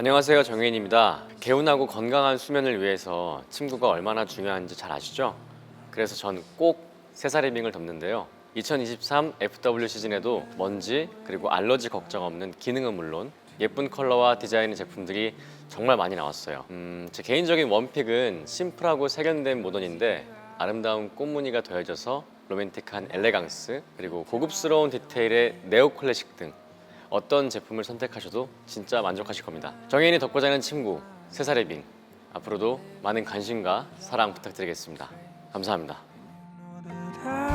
안녕하세요 정혜인입니다. 개운하고 건강한 수면을 위해서 침구가 얼마나 중요한지 잘 아시죠? 그래서 전꼭 새사리 빙을 덮는데요. 2023 FW 시즌에도 먼지 그리고 알러지 걱정 없는 기능은 물론 예쁜 컬러와 디자인의 제품들이 정말 많이 나왔어요. 음, 제 개인적인 원픽은 심플하고 세련된 모던인데 아름다운 꽃무늬가 더해져서 로맨틱한 엘레강스 그리고 고급스러운 디테일의 네오 클래식 등 어떤 제품을 선택하셔도 진짜 만족하실 겁니다. 정혜인이 덮고 자는 침구 새사리빙 앞으로도 많은 관심과 사랑 부탁드리겠습니다. 감사합니다. 다